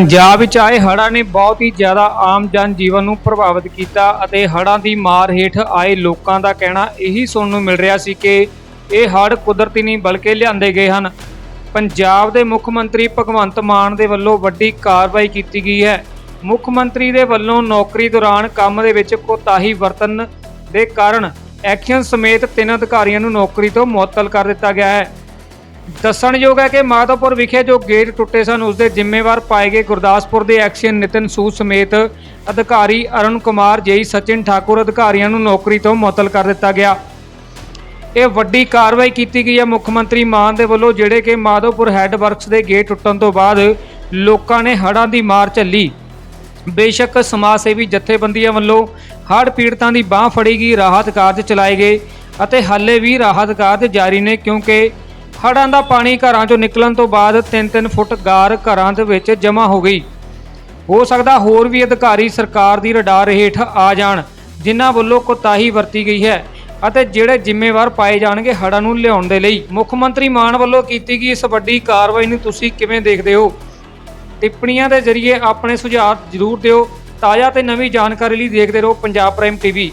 ਪੰਜਾਬ ਵਿੱਚ ਆਏ ਹੜ੍ਹਾਂ ਨੇ ਬਹੁਤ ਹੀ ਜ਼ਿਆਦਾ ਆਮ ਜਨ ਜੀਵਨ ਨੂੰ ਪ੍ਰਭਾਵਿਤ ਕੀਤਾ ਅਤੇ ਹੜ੍ਹਾਂ ਦੀ ਮਾਰ ਹੇਠ ਆਏ ਲੋਕਾਂ ਦਾ ਕਹਿਣਾ ਇਹੀ ਸੁਣਨ ਨੂੰ ਮਿਲ ਰਿਹਾ ਸੀ ਕਿ ਇਹ ਹੜ੍ਹ ਕੁਦਰਤੀ ਨਹੀਂ ਬਲਕਿ ਲਿਆਂਦੇ ਗਏ ਹਨ। ਪੰਜਾਬ ਦੇ ਮੁੱਖ ਮੰਤਰੀ ਭਗਵੰਤ ਮਾਨ ਦੇ ਵੱਲੋਂ ਵੱਡੀ ਕਾਰਵਾਈ ਕੀਤੀ ਗਈ ਹੈ। ਮੁੱਖ ਮੰਤਰੀ ਦੇ ਵੱਲੋਂ ਨੌਕਰੀ ਦੌਰਾਨ ਕੰਮ ਦੇ ਵਿੱਚ ਕੋਤਾਹੀ ਵਰਤਣ ਦੇ ਕਾਰਨ ਐਕਸ਼ਨ ਸਮੇਤ ਤਿੰਨ ਅਧਿਕਾਰੀਆਂ ਨੂੰ ਨੌਕਰੀ ਤੋਂ ਮੁਅੱਤਲ ਕਰ ਦਿੱਤਾ ਗਿਆ ਹੈ। ਦੱਸਣਯੋਗ ਹੈ ਕਿ ਮਾਧੋਪੁਰ ਵਿਖੇ ਜੋ ਗੇਟ ਟੁੱਟੇ ਸਨ ਉਸ ਦੇ ਜ਼ਿੰਮੇਵਾਰ ਪਾਏ ਗਏ ਗੁਰਦਾਸਪੁਰ ਦੇ ਐਕਸ਼ਨ ਨਿਤਨ ਸੂਦ ਸਮੇਤ ਅਧਿਕਾਰੀ ਅਰੁਣ ਕੁਮਾਰ, ਜੇਈ ਸਚਿਨ ਠਾਕੁਰ ਅਧਿਕਾਰੀਆਂ ਨੂੰ ਨੌਕਰੀ ਤੋਂ ਮੁਅੱਤਲ ਕਰ ਦਿੱਤਾ ਗਿਆ। ਇਹ ਵੱਡੀ ਕਾਰਵਾਈ ਕੀਤੀ ਗਈ ਹੈ ਮੁੱਖ ਮੰਤਰੀ ਮਾਨ ਦੇ ਵੱਲੋਂ, ਜਿਹੜੇ ਕਿ ਮਾਧੋਪੁਰ ਹੈੱਡ ਵਰਕਸ ਦੇ ਗੇਟ ਟੁੱਟਣ ਤੋਂ ਬਾਅਦ ਲੋਕਾਂ ਨੇ ਹੜ੍ਹਾਂ ਦੀ ਮਾਰ ਝੱਲੀ। ਬੇਸ਼ੱਕ ਸਮਾਜ ਸੇਵੀ ਜਥੇਬੰਦੀਆਂ ਵੱਲੋਂ ਹੜ੍ਹ ਪੀੜਤਾਂ ਦੀ ਬਾਹ ਫੜੀ ਗਈ, ਰਾਹਤ ਕਾਰਜ ਚਲਾਏ ਗਏ ਅਤੇ ਹਾਲੇ ਵੀ ਰਾਹਤ ਕਾਰਜ ਜਾਰੀ ਨੇ ਕਿਉਂਕਿ ਹੜ੍ਹਾਂ ਦਾ ਪਾਣੀ ਘਰਾਂ ਚੋਂ ਨਿਕਲਣ ਤੋਂ ਬਾਅਦ 3-3 ਫੁੱਟ ਗਾਰ ਘਰਾਂ ਦੇ ਵਿੱਚ ਜਮ੍ਹਾਂ ਹੋ ਗਈ। ਹੋ ਸਕਦਾ ਹੋਰ ਵੀ ਅਧਿਕਾਰੀ ਸਰਕਾਰ ਦੀ ਰਡਾਰ ਹੇਠ ਆ ਜਾਣ, ਜਿਨ੍ਹਾਂ ਵੱਲੋਂ ਕੋਤਾਹੀ ਵਰਤੀ ਗਈ ਹੈ ਅਤੇ ਜਿਹੜੇ ਜ਼ਿੰਮੇਵਾਰ ਪਾਏ ਜਾਣਗੇ ਹੜ੍ਹਾਂ ਨੂੰ ਲਿਆਉਣ ਦੇ ਲਈ। ਮੁੱਖ ਮੰਤਰੀ ਮਾਨ ਵੱਲੋਂ ਕੀਤੀ ਗਈ ਇਸ ਵੱਡੀ ਕਾਰਵਾਈ ਨੂੰ ਤੁਸੀਂ ਕਿਵੇਂ ਦੇਖਦੇ ਹੋ? ਟਿੱਪਣੀਆਂ ਦੇ ਜ਼ਰੀਏ ਆਪਣੇ ਸੁਝਾਅ ਜ਼ਰੂਰ ਦਿਓ। ਤਾਜ਼ਾ ਤੇ ਨਵੀਂ ਜਾਣਕਾਰੀ ਲਈ ਦੇਖਦੇ ਰਹੋ ਪੰਜਾਬ ਪ੍ਰਾਈਮ ਟੀਵੀ।